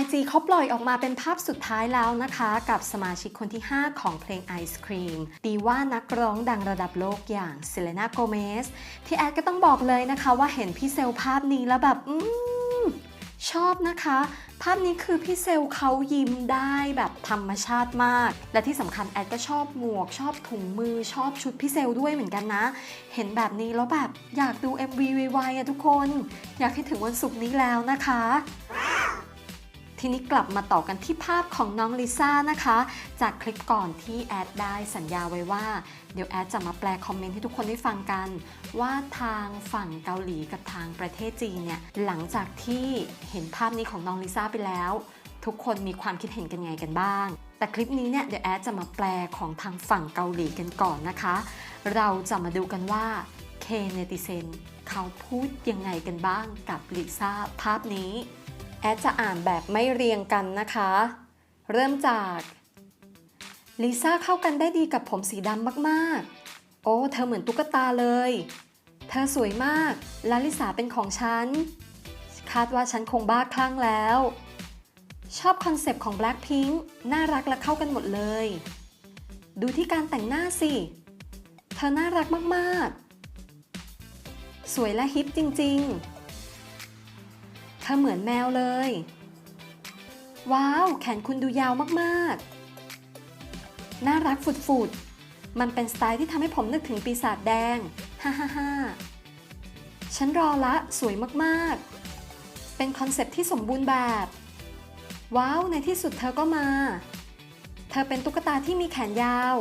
YG เขาปล่อยออกมาเป็นภาพสุดท้ายแล้วนะคะ กับสมาชิกคนที่ 5 ของเพลง Ice Cream ดีว่านักร้องดังระดับโลกอย่างเซเลนาโกเมสที่แอดก็ต้องบอกเลยนะคะว่าเห็นพี่เซลภาพนี้แล้วแบบอืม ชอบนะคะ ภาพนี้คือพี่เซลเขายิ้มได้แบบธรรมชาติมาก และที่สำคัญแอดก็ชอบหมวก ชอบถุงมือชอบชุดพี่เซลด้วยเหมือนกันนะ เห็นแบบนี้แล้วแบบอยากดู MV ไวๆอะทุกคน อยากให้ถึงวันศุกร์นี้แล้วนะคะ ทีนี้กลับมาต่อกันที่ภาพของน้องลิซ่านะคะ จากคลิปก่อนที่แอดได้สัญญาไว้ว่า เดี๋ยวแอดจะมาแปลคอมเมนต์ให้ทุกคนได้ฟังกัน ว่าทางฝั่งเกาหลีกับทางประเทศจีนเนี่ยหลังจากที่เห็นภาพนี้ของน้องลิซ่าไปแล้ว ทุกคนมีความคิดเห็นกันยังไงกันบ้าง แต่คลิปนี้เนี่ยเดี๋ยวแอดจะมาแปลของทางฝั่งเกาหลีกันก่อนนะคะ เราจะมาดูกันว่าเคเนติเซนเขาพูดยังไงกันบ้างกับลิซ่าภาพนี้ แอดจะอ่านแบบไม่เรียงกันนะคะ เริ่มจากลิซ่าเข้ากันได้ดีกับผมสีดำมากๆ โอ้ เธอเหมือนตุ๊กตาเลย เธอสวยมาก ลาลิสาเป็นของฉัน คาดว่าฉันคงบ้าคลั่งแล้ว ชอบคอนเซปต์ของ Blackpink น่ารักและเข้ากันหมดเลย ดูที่การแต่งหน้าสิ เธอน่ารักมากๆ สวยและฮิปจริง ๆ เธอเหมือนแมวเลย ว้าว แขนคุณดูยาวมากๆ น่ารักฝุดๆ มันเป็นสไตล์ที่ทำให้ผมนึกถึงปีศาจแดง ฮ่าฮ่าฮ่าฉันรอละ สวยมากๆ เป็นคอนเซปที่สมบูรณ์แบบ ว้าว ในที่สุดเธอก็มา เธอเป็นตุ๊กตาที่มีแขนยาว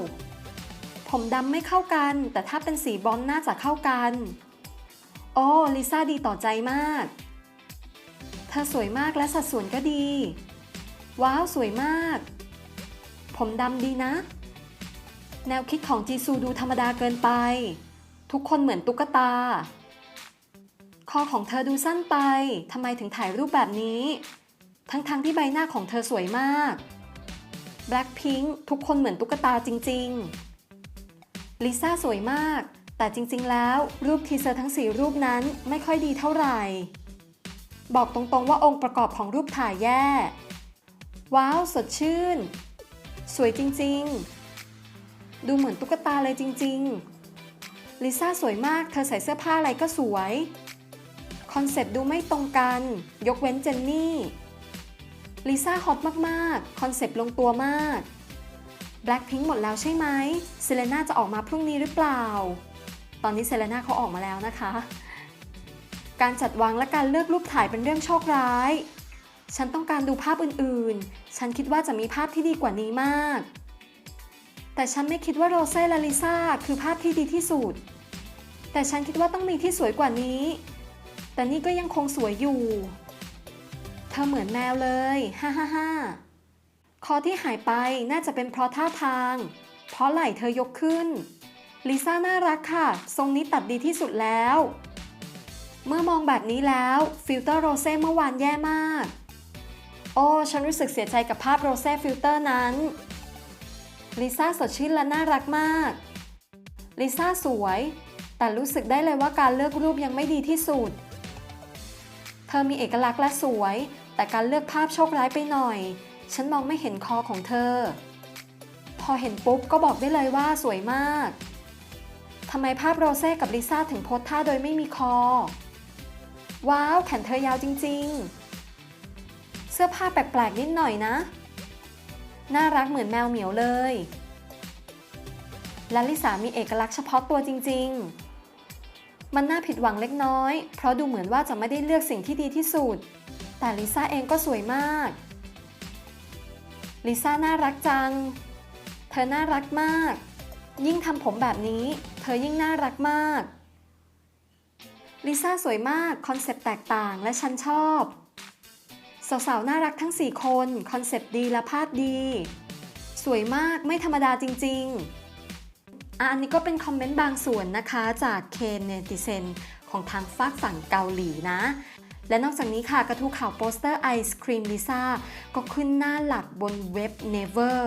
ผมดำไม่เข้ากัน แต่ถ้าเป็นสีบอลน่าจะเข้ากัน โอ้ลิซ่าดีต่อใจมาก ธอสวยมากและสัดส่วนก็ดี ว้าว สวยมาก ผมดำดีนะ แนวคิดของจีซูดูธรรมดาเกินไป ทุกคนเหมือนตุ๊กตา คอของเธอดูสั้นไป ทำไมถึงถ่ายรูปแบบนี้ ทั้งๆทที่ใบหน้าของเธอสวยมาก Blackpink ทุกคนเหมือนตุ๊กตาจริง ๆ ลิซ่าสวยมาก แต่จริงๆ แล้วรูปทีเซอร์ทั้ง 4 รูปนั้นไม่ค่อยดีเท่าไหร่ บอกตรงๆว่าองค์ประกอบของรูปถ่ายแย่ ว้าว สดชื่น สวยจริงๆ ดูเหมือนตุ๊กตาเลยจริงๆ ลิซ่าสวยมาก เธอใส่เสื้อผ้าอะไรก็สวย คอนเซ็ปต์ดูไม่ตรงกัน ยกเว้นเจนนี่ ลิซ่าฮอตมากๆ คอนเซ็ปต์ลงตัวมาก Blackpink หมดแล้วใช่ไหมเซเลน่าจะออกมาพรุ่งนี้หรือเปล่า ตอนนี้เซเลน่าเขาออกมาแล้วนะคะ การจัดวางและการเลือกรูปถ่ายเป็นเรื่องโชคร้าย ฉันต้องการดูภาพอื่นๆ ฉันคิดว่าจะมีภาพที่ดีกว่านี้มาก แต่ฉันไม่คิดว่าโรเซ่และลิซ่าคือภาพที่ดีที่สุด แต่ฉันคิดว่าต้องมีที่สวยกว่านี้ แต่นี่ก็ยังคงสวยอยู่ เธอเหมือนแมวเลย ฮ่าฮ่าฮ่าคอที่หายไปน่าจะเป็นเพราะท่าทาง เพราะไหล่เธอยกขึ้น ลิซ่าน่ารักค่ะ ทรงนี้ตัดดีที่สุดแล้ว เมื่อมองแบบนี้แล้วฟิลเตอร์โรเซ่เมื่อวานแย่มาก โอ้ฉันรู้สึกเสียใจกับภาพโรเซ่ฟิลเตอร์นั้น ลิซ่าสดชื่นและน่ารักมาก ลิซ่าสวย แต่รู้สึกได้เลยว่าการเลือกรูปยังไม่ดีที่สุด เธอมีเอกลักษณ์และสวย แต่การเลือกภาพโชคร้ายไปหน่อย ฉันมองไม่เห็นคอของเธอ พอเห็นปุ๊บก็บอกได้เลยว่าสวยมากทำไมภาพโรเซ่กับลิซ่าถึงโพสท่าโดยไม่มีคอ ว้าวแขนเธอยาวจริง ๆ เสื้อผ้าแปลกๆนิดหน่อยนะ น่ารักเหมือนแมวเหมียวเลย และลิสามีเอกลักษณ์เฉพาะตัวจริง ๆ มันน่าผิดหวังเล็กน้อย เพราะดูเหมือนว่าจะไม่ได้เลือกสิ่งที่ดีที่สุด แต่ลิซ่าเองก็สวยมาก ลิซ่าน่ารักจัง เธอน่ารักมาก ยิ่งทำผมแบบนี้ เธอยิ่งน่ารักมาก ลิซ่าสวยมาก คอนเซปต์แตกต่างและฉันชอบ สาวๆ น่ารักทั้ง 4 คน คอนเซปต์ดีและภาพดี สวยมากไม่ธรรมดาจริงๆอะอันนี้ก็เป็นคอมเมนต์บางส่วนนะคะ จากเคนเนติเซนของทางฝากฝั่งเกาหลีนะและนอกจากนี้ค่ะ กระทู้ข่าวโปสเตอร์ไอศครีมลิซ่าก็ขึ้นหน้าหลักบนเว็บ Never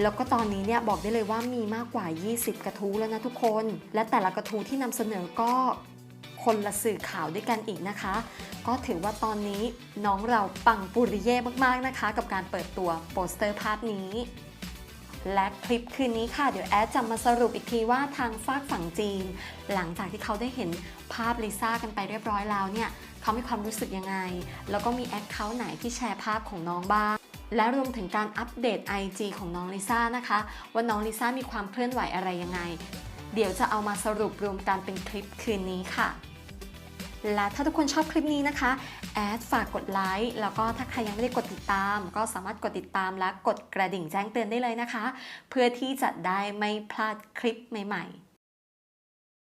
แล้วก็ตอนนี้เนี่ยบอกได้เลยว่ามีมากกว่า 20 กระทู้แล้วนะทุกคน และแต่ละกระทู้ที่นำเสนอก็ คนละสื่อข่าวด้วยกันอีกนะคะ ก็ถือว่าตอนนี้น้องเราปังปุริเย่มากๆนะคะ กับการเปิดตัวโปสเตอร์ภาพนี้ และคลิปคืนนี้ค่ะ เดี๋ยวแอดจะมาสรุปอีกทีว่าทางฝากฝั่งจีน หลังจากที่เขาได้เห็นภาพลิซ่ากันไปเรียบร้อยแล้วเนี่ยเขามีความรู้สึกยังไง แล้วก็มีแอคเคาท์ไหนที่แชร์ภาพของน้องบ้างและรวมถึงการอัปเดต IG ของน้องลิซ่านะคะ ว่าน้องลิซ่ามีความเคลื่อนไหวอะไรยังไง เดี๋ยวจะเอามาสรุปรวมกันเป็นคลิปคืนนี้ค่ะ และถ้าทุกคนชอบคลิปนี้นะคะ แอดฝากกดไลค์ แล้วก็ถ้าใครยังไม่ได้กดติดตาม ก็สามารถกดติดตามและกดกระดิ่งแจ้งเตือนได้เลยนะคะ เพื่อที่จะได้ไม่พลาดคลิปใหม่ ๆ